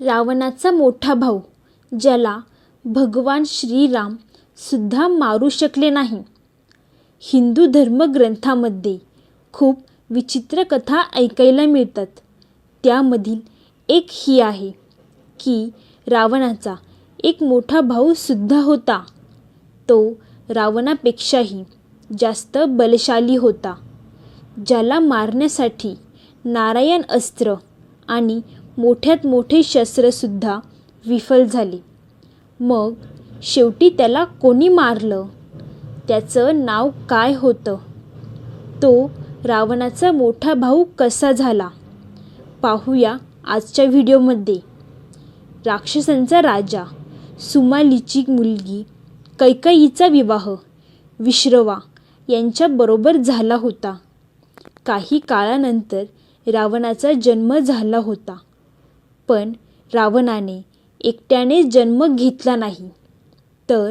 रावणाचा मोठा भाऊ ज्याला भगवान श्रीराम सुद्धा मारू शकले नाही. हिंदू धर्मग्रंथामध्ये खूप विचित्र कथा ऐकायला मिळतात. त्यामधील एक ही आहे की रावणाचा एक मोठा भाऊ सुद्धा होता. तो रावणापेक्षाही जास्त बलशाली होता ज्याला मारण्यासाठी नारायण अस्त्र आणि मोठ्यात मोठे शस्त्रसुद्धा विफल झाले. मग शेवटी त्याला कोणी मारलं? त्याचं नाव काय होतं? तो रावणाचा मोठा भाऊ कसा झाला? पाहूया आजच्या व्हिडिओमध्ये. राक्षसांचा राजा सुमालीची मुलगी कैकईचा विवाह विश्रवा यांच्याबरोबर झाला होता. काही काळानंतर रावणाचा जन्म झाला होता. पण रावणाने एकट्याने जन्म घेतला नाही. तर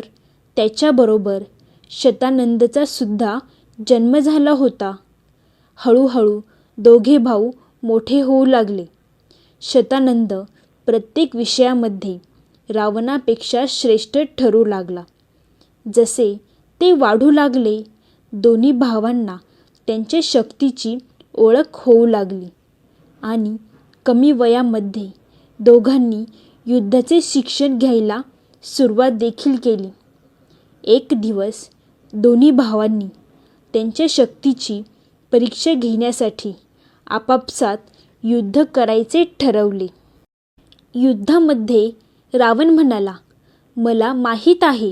त्याच्याबरोबर शतानंदचा सुद्धा जन्म झाला होता. हळूहळू दोघे भाऊ मोठे होऊ लागले. शतानंद प्रत्येक विषयामध्ये रावणापेक्षा श्रेष्ठ ठरू लागला. जसे ते वाढू लागले दोन्ही भावांना त्यांच्या शक्तीची ओळख होऊ लागली आणि कमी वयामध्ये दोघांनी युद्धाचे शिक्षण घ्यायला सुरुवात देखील केली. एक दिवस दोन्ही भावांनी त्यांच्या शक्तीची परीक्षा घेण्यासाठी आपापसात युद्ध करायचे ठरवले. युद्धामध्ये रावण म्हणाला मला माहीत आहे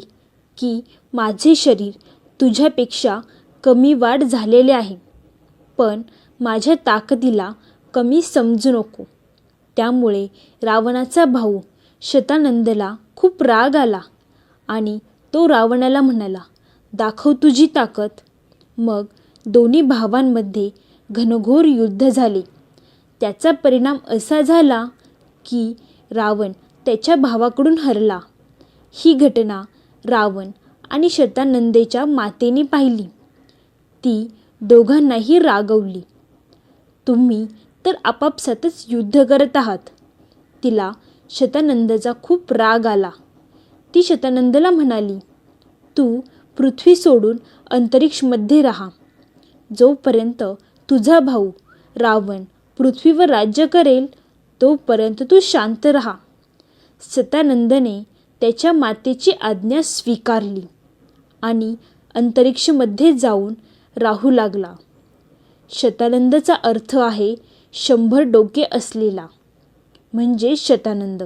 की माझे शरीर तुझ्यापेक्षा कमी वाढ झालेले आहे पण माझ्या ताकदीला कमी समजू नको. त्यामुळे रावणाचा भाऊ शतानंदला खूप राग आला आणि तो रावणाला म्हणाला दाखव तुझी ताकद. मग दोन्ही भावांमध्ये घनघोर युद्ध झाले. त्याचा परिणाम असा झाला की रावण त्याच्या भावाकडून हरला. ही घटना रावण आणि शतानंदेच्या मातेने पाहिली. ती दोघांनाही रागवली. तुम्ही तर आपापसातच युद्ध करत आहात. तिला शतानंदचा खूप राग आला. ती शतानंदला म्हणाली तू पृथ्वी सोडून अंतरिक्षमध्ये राहा. जोपर्यंत तुझा भाऊ रावण पृथ्वीवर राज्य करेल तोपर्यंत तू शांत राहा. सतानंदने त्याच्या मातेची आज्ञा स्वीकारली आणि अंतरिक्षमध्ये जाऊन राहू लागला. शतानंदचा अर्थ आहे शंभर डोके असलेला म्हणजे शतानंद.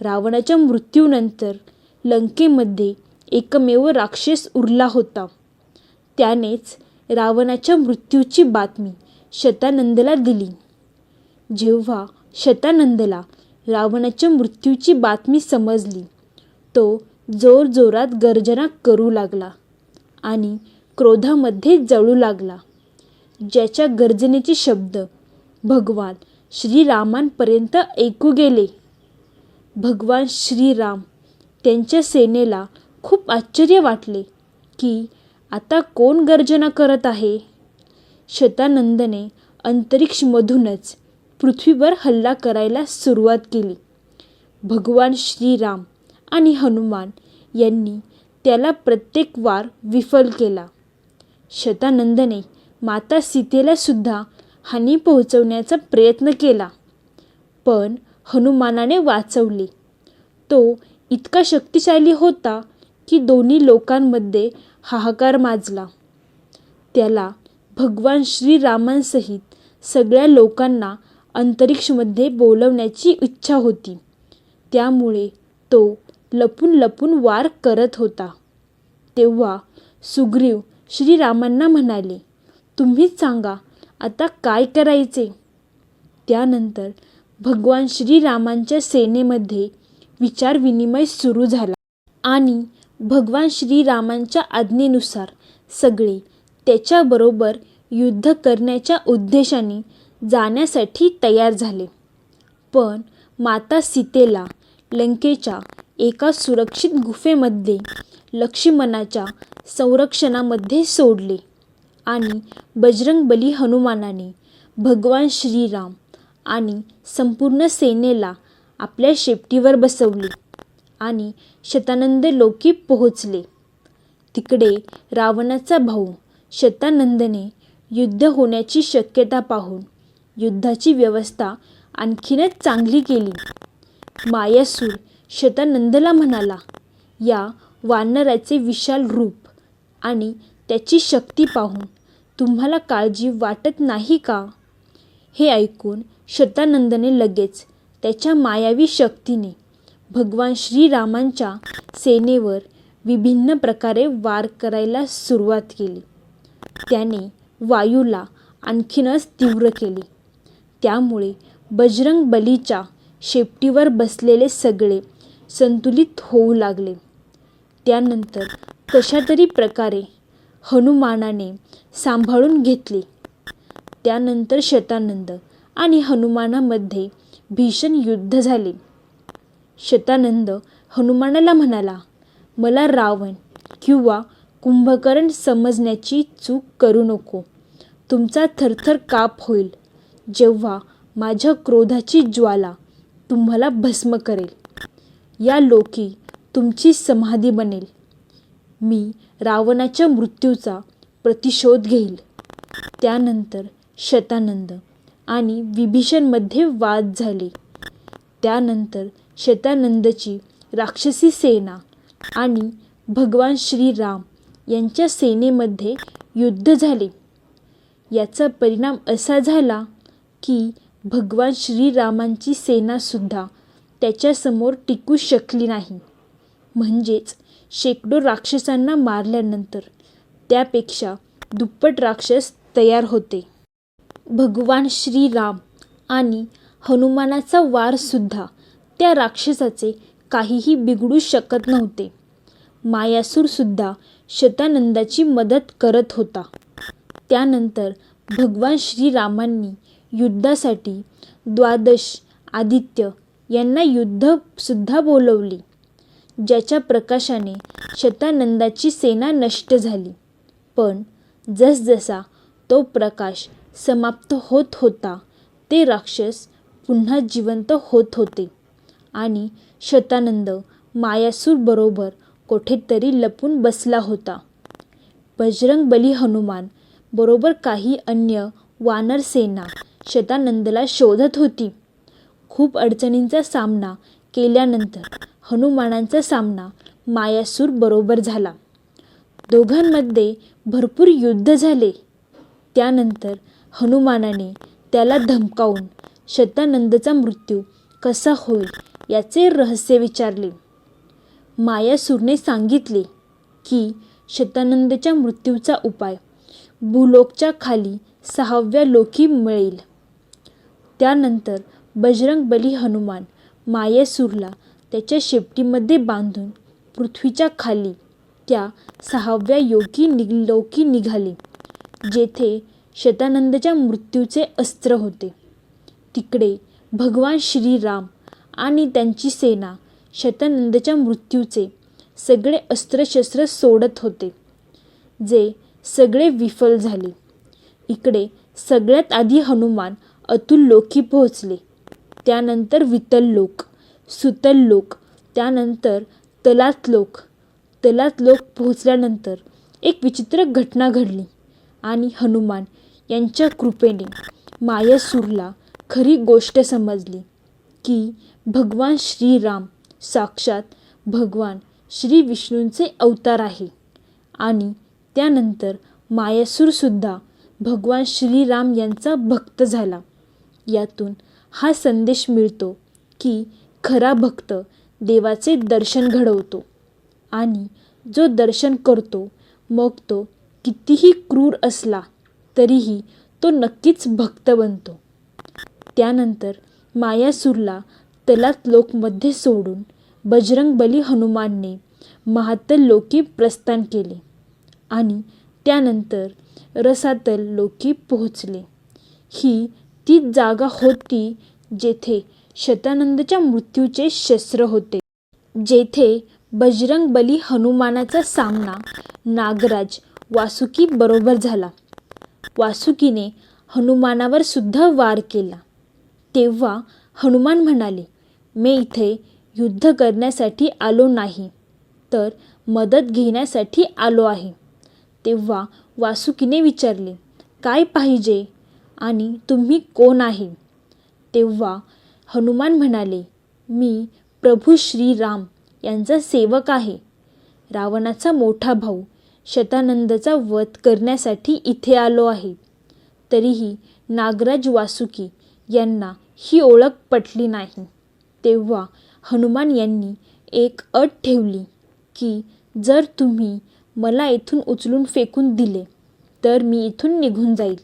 रावणाच्या मृत्यूनंतर लंकेमध्ये एकमेव राक्षस उरला होता. त्यानेच रावणाच्या मृत्यूची बातमी शतानंदला दिली. जेव्हा शतानंदला रावणाच्या मृत्यूची बातमी समजली तो जोरजोरात गर्जना करू लागला आणि क्रोधामध्ये जळू लागला. ज्याच्या गर्जनेचे शब्द भगवान श्रीरामांपर्यंत ऐकू गेले. भगवान श्रीराम त्यांच्या सेनेला खूप आश्चर्य वाटले की आता कोण गर्जना करत आहे? शतानंदने अंतरिक्षमधूनच पृथ्वीवर हल्ला करायला सुरुवात केली. भगवान श्रीराम आणि हनुमान यांनी त्याला प्रत्येक वार विफल केला. शतानंदने माता सीतेला सुद्धा हानी पोहोचवण्याचा प्रयत्न केला. पण हनुमानाने वाचवले. तो इतका शक्तिशाली होता की दोन्ही लोकांमध्ये हाहाकार माजला. त्याला भगवान श्रीरामांसहित सगळ्या लोकांना अंतरिक्षमध्ये बोलवण्याची इच्छा होती. त्यामुळे तो लपून लपून वार करत होता. तेव्हा सुग्रीव श्रीरामांना म्हणाले तुम्हीच सांगा आता काय करायचे? त्यानंतर भगवान श्रीरामांच्या सेनेमध्ये विचारविनिमय सुरू झाला आणि भगवान श्रीरामांच्या आज्ञेनुसार सगळे त्याच्याबरोबर युद्ध करण्याच्या उद्देशाने जाण्यासाठी तयार झाले. पण माता सीतेला लंकेच्या एका सुरक्षित गुफेमध्ये लक्ष्मणाच्या संरक्षणामध्ये सोडले. आणि बजरंगबली हनुमानाने भगवान श्रीराम आणि संपूर्ण सेनेला आपल्या शेपटीवर बसवली आणि शतानंद लोकी पोहोचले. तिकडे रावणाचा भाऊ शतानंदने युद्ध होण्याची शक्यता पाहून युद्धाची व्यवस्था आणखीनच चांगली केली. मायासूर शतानंदला म्हणाला या वानराचे विशाल रूप आणि त्याची शक्ती पाहून तुम्हाला काळजी वाटत नाही का? हे ऐकून शतानंदने लगेच त्याच्या मायावी शक्तीने भगवान श्रीरामांच्या सेनेवर विभिन्न प्रकारे वार करायला सुरुवात केली. त्याने वायूला आणखीनच तीव्र केले. त्यामुळे बजरंग बलीच्या शेपटीवर बसलेले सगळे संतुलित होऊ लागले. त्यानंतर कशातरी प्रकारे हनुमानाने सांभाळून घेतले. त्यानंतर शतानंद आणि हनुमानामध्ये भीषण युद्ध झाले. शतानंद हनुमानाला म्हणाला मला रावण किंवा कुंभकर्ण समजण्याची चूक करू नको. तुमचा थरथर काप होईल जेव्हा माझ्या क्रोधाची ज्वाला तुम्हाला भस्म करेल. या लोकी तुमची समाधी बनेल. मी रावणाच्या मृत्यूचा प्रतिशोध घेईल. त्यानंतर शतानंद आणि विभीषणमध्ये वाद झाले. त्यानंतर शतानंदची राक्षसी सेना आणि भगवान श्रीराम यांच्या सेनेमध्ये युद्ध झाले. याचा परिणाम असा झाला की भगवान श्रीरामांची सेनासुद्धा त्याच्यासमोर टिकू शकली नाही. म्हणजेच शेकडो राक्षसांना मारल्यानंतर त्यापेक्षा दुप्पट राक्षस तयार होते. भगवान श्रीराम आणि हनुमानाचा वारसुद्धा त्या राक्षसाचे काहीही बिघडू शकत नव्हते. मायासूरसुद्धा शतानंदाची मदत करत होता. त्यानंतर भगवान श्रीरामांनी युद्धासाठी द्वादश आदित्य यांना युद्धसुद्धा बोलवले. ज्याच्या प्रकाशाने शतानंदाची सेना नष्ट झाली. पण जसजसा तो प्रकाश समाप्त होत होता ते राक्षस पुन्हा जिवंत होत होते आणि शतानंद मायासूरबरोबर कोठेतरी लपून बसला होता. बजरंगबली हनुमान बरोबर काही अन्य वानर सेना शतानंदला शोधत होती. खूप अडचणींचा सामना केल्यानंतर हनुमानांचा सामना मायासूर बरोबर झाला. दोघांमध्ये भरपूर युद्ध झाले. त्यानंतर हनुमानाने त्याला धमकावून शतानंदचा मृत्यू कसा होईल याचे रहस्य विचारले. मायासूरने सांगितले की शतानंदच्या मृत्यूचा उपाय भूलोकच्या खाली सहाव्या लोकी मिळेल. त्यानंतर बजरंगबली हनुमान मायासूरला त्याच्या शेपटीमध्ये बांधून पृथ्वीच्या खाली त्या सहाव्या योगी निलोकी निघाले जेथे शतानंदच्या मृत्यूचे अस्त्र होते. तिकडे भगवान श्रीराम आणि त्यांची सेना शतानंदच्या मृत्यूचे सगळे अस्त्रशस्त्र सोडत होते जे सगळे विफल झाले. इकडे सगळ्यात आधी हनुमान अतुल लोकी पोहोचले त्यानंतर वितल लोक. सुतल लोक त्यानंतर तलात लोक. तलात लोक पोहोचल्यानंतर एक विचित्र घटना घडली आणि हनुमान यांच्या कृपेने मायासूरला खरी गोष्ट समजली की भगवान श्रीराम साक्षात भगवान श्री विष्णूंचे अवतार आहे आणि त्यानंतर मायासूरसुद्धा भगवान श्रीराम यांचा भक्त झाला. यातून हा संदेश मिळतो की खरा भक्त देवाचे दर्शन घडवतो आणि जो दर्शन करतो मग तो कितीही क्रूर असला तरीही तो नक्कीच भक्त बनतो. त्यानंतर मायासूरला तलात लोकमध्ये सोडून बजरंगबली हनुमानने महातल लोकी प्रस्थान केले आणि त्यानंतर रसातल लोकी पोहोचले. ही ती जागा होती जेथे शतानंदच्या मृत्यूचे शस्त्र होते जेथे बजरंगबली हनुमानाचा सामना नागराज वासुकी बरोबर झाला. वासुकीने हनुमानावर सुद्धा वार केला. तेव्हा हनुमान म्हणाले मी इथे युद्ध करण्यासाठी आलो नाही तर मदत घेण्यासाठी आलो आहे. तेव्हा वासुकीने विचारले काय पाहिजे आणि तुम्ही कोण आहे? तेव्हा हनुमान म्हणाले मी प्रभू श्रीराम यांचा सेवक आहे. रावणाचा मोठा भाऊ शतानंदचा वध करण्यासाठी इथे आलो आहे. तरीही नागराज वासुकी यांना ही ओळख पटली नाही. तेव्हा हनुमान यांनी एक अट ठेवली की जर तुम्ही मला इथून उचलून फेकून दिले तर मी इथून निघून जाईल.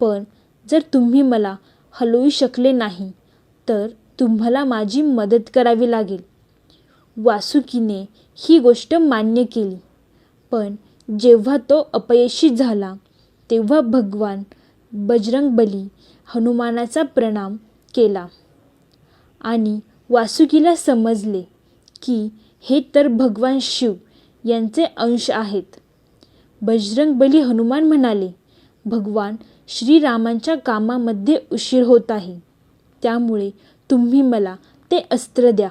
पण जर तुम्ही मला हलवू शकले नाही तर तुम्हाला माझी मदत करावी लागेल. वासुकीने ही गोष्ट मान्य केली. पण जेव्हा तो अपयशी झाला तेव्हा भगवान बजरंगबली हनुमानाचा प्रणाम केला. आणि वासुकीला समजले की हे तर भगवान शिव यांचे अंश आहेत. बजरंगबली हनुमान म्हणाले भगवान श्रीरामांच्या कामामध्ये उशीर होत आहे. त्यामुळे तुम्ही मला ते अस्त्र द्या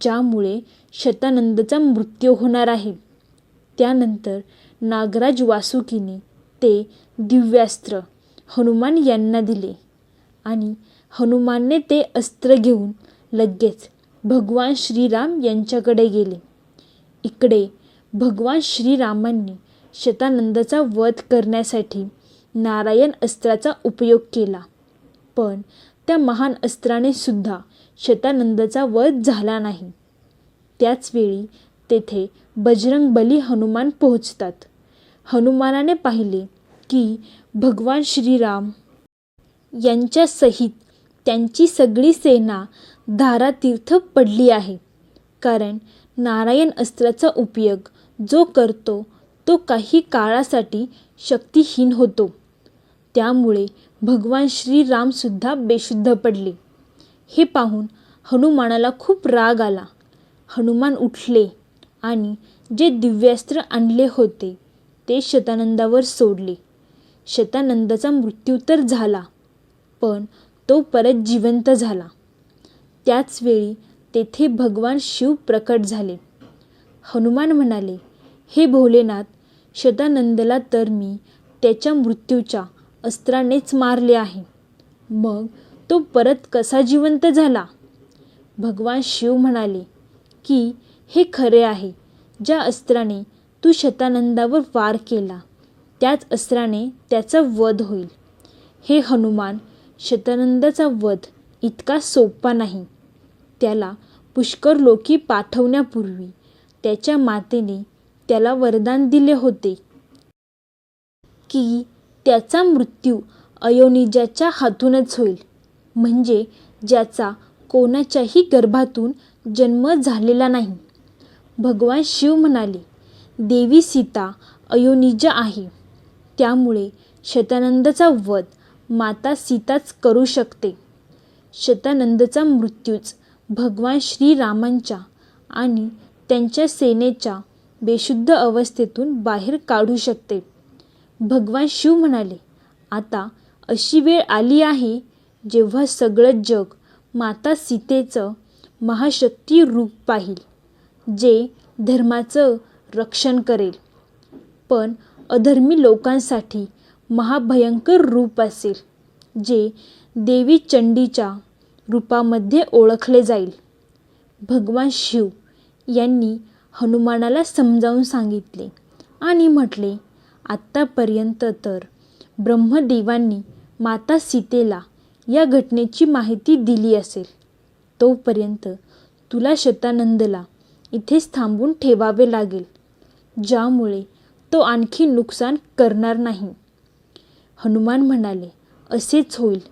ज्यामुळे शतानंदचा मृत्यू होणार आहे. त्यानंतर नागराज वासुकीने ते दिव्यास्त्र हनुमान यांना दिले आणि हनुमानने ते अस्त्र घेऊन लगेच भगवान श्रीराम यांच्याकडे गेले. इकडे भगवान श्रीरामांनी शतानंदाचा वध करण्यासाठी नारायण अस्त्राचा उपयोग केला. पण त्या महान अस्त्राने सुद्धा शतानंदाचा वध झाला नाही. त्याचवेळी तेथे बजरंगबली हनुमान पोहोचतात. हनुमानाने पाहिले की भगवान श्रीराम यांच्यासहित त्यांची सगळी सेना धारातीर्थ पडली आहे. कारण नारायण अस्त्राचा उपयोग जो करतो तो काही काळासाठी शक्तिहीन होतो. त्यामुळे भगवान श्रीरामसुद्धा बेशुद्ध पडले. हे पाहून हनुमानाला खूप राग आला. हनुमान उठले आणि जे दिव्यास्त्र आणले होते ते शतानंदावर सोडले. शतानंदाचा मृत्यू तर झाला पण तो परत जिवंत झाला. त्याचवेळी तेथे भगवान शिव प्रकट झाले. हनुमान म्हणाले हे भोलेनाथ शतानंदला तर मी त्याच्या मृत्यूच्या अस्त्रानेच मारले आहे. मग तो परत कसा जिवंत झाला? भगवान शिव म्हणाले की हे खरे आहे. ज्या अस्त्राने तू शतानंदावर वार केला त्याच अस्त्राने त्याचा वध होईल. हे हनुमान शतानंदाचा वध इतका सोपा नाही. त्याला पुष्कर लोकी पाठवण्यापूर्वी त्याच्या मातेने त्याला वरदान दिले होते की त्याचा मृत्यू अयोनिजाच्या हातूनच होईल. म्हणजे ज्याचा कोणाच्याही गर्भातून जन्म झालेला नाही. भगवान शिव म्हणाले देवी सीता अयोनिजा आहे. त्यामुळे शतानंदचा वध माता सीताच करू शकते. शतानंदचा मृत्यूच भगवान श्रीरामांच्या आणि त्यांच्या सेनेच्या बेशुद्ध अवस्थेतून बाहेर काढू शकते. भगवान शिव म्हणाले आता अशी वेळ आली आहे जेव्हा सगळं जग माता सीतेचं महाशक्ती रूप पाहिल जे धर्माचं रक्षण करेल. पण अधर्मी लोकांसाठी महाभयंकर रूप असेल जे देवी चंडीच्या रूपामध्ये ओळखले जाईल. भगवान शिव यांनी हनुमानाला समजावून सांगितले आणि म्हटले आत्तापर्यंत तर ब्रह्मदेवांनी माता सीतेला या घटनेची माहिती दिली असेल. तोपर्यंत तुला शतानंदला इथेच थांबून ठेवावे लागेल ज्यामुळे तो आणखी नुकसान करणार नाही. हनुमान म्हणाले असेच होईल.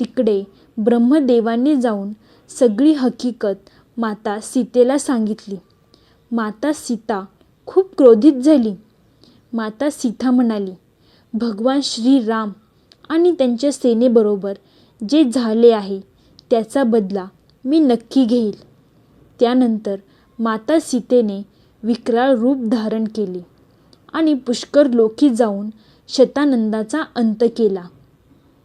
तिकडे ब्रह्मदेवांनी जाऊन सगळी हकीकत माता सीतेला सांगितली. माता सीता खूप क्रोधित झाली. माता सीता म्हणाली भगवान श्रीराम आणि त्यांच्या सेनेबरोबर जे झाले आहे त्याचा बदला मी नक्की घेईल. त्यानंतर माता सीतेने विक्राळ रूप धारण केले आणि पुष्कर लोकी जाऊन शतानंदाचा अंत केला.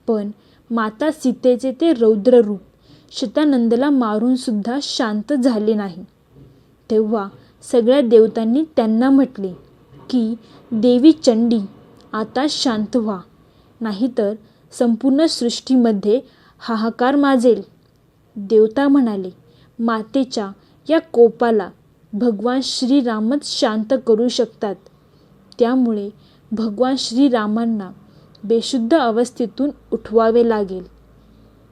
पण माता सीतेचे ते रौद्र रूप शतानंदला मारूनसुद्धा शांत झाले नाही. तेव्हा सगळ्या देवतांनी त्यांना म्हटले की देवी चंडी आता शांत व्हा. नाहीतर संपूर्ण सृष्टीमध्ये हाहाकार माजेल. देवता म्हणाले मातेच्या या कोपाला भगवान श्रीरामच शांत करू शकतात. त्यामुळे भगवान श्रीरामांना बेशुद्ध अवस्थेतून उठवावे लागेल.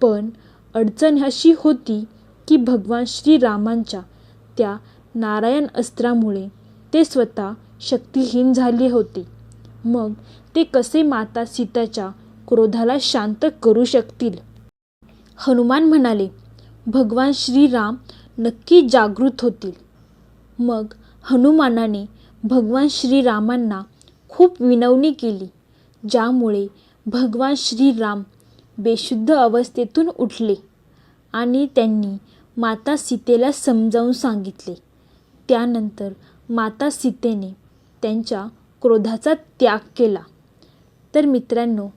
पण अडचण अशी होती की भगवान श्रीरामांच्या त्या नारायण अस्त्रामुळे ते स्वतः शक्तिहीन झाले होते. मग ते कसे माता सीताच्या क्रोधाला शांत करू शकतील? हनुमान म्हणाले भगवान श्रीराम नक्की जागृत होतील. मग हनुमानाने भगवान श्रीरामांना खूप विनवणी केली ज्यामुळे भगवान श्रीराम बेशुद्ध अवस्थेतून उठले आणि त्यांनी माता सीतेला समजावून सांगितले. त्यानंतर माता सीतेने त्यांच्या क्रोधाचा त्याग केला. तर मित्रांनो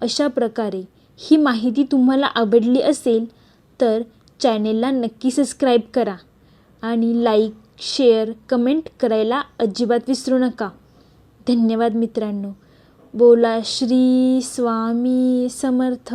अशा प्रकारे ही माहिती तुम्हाला आवडली असेल तर चॅनेलला नक्की सबस्क्राईब करा आणि लाईक शेअर कमेंट करायला अजिबात विसरू नका. धन्यवाद मित्रांनो. बोला श्री स्वामी समर्थ.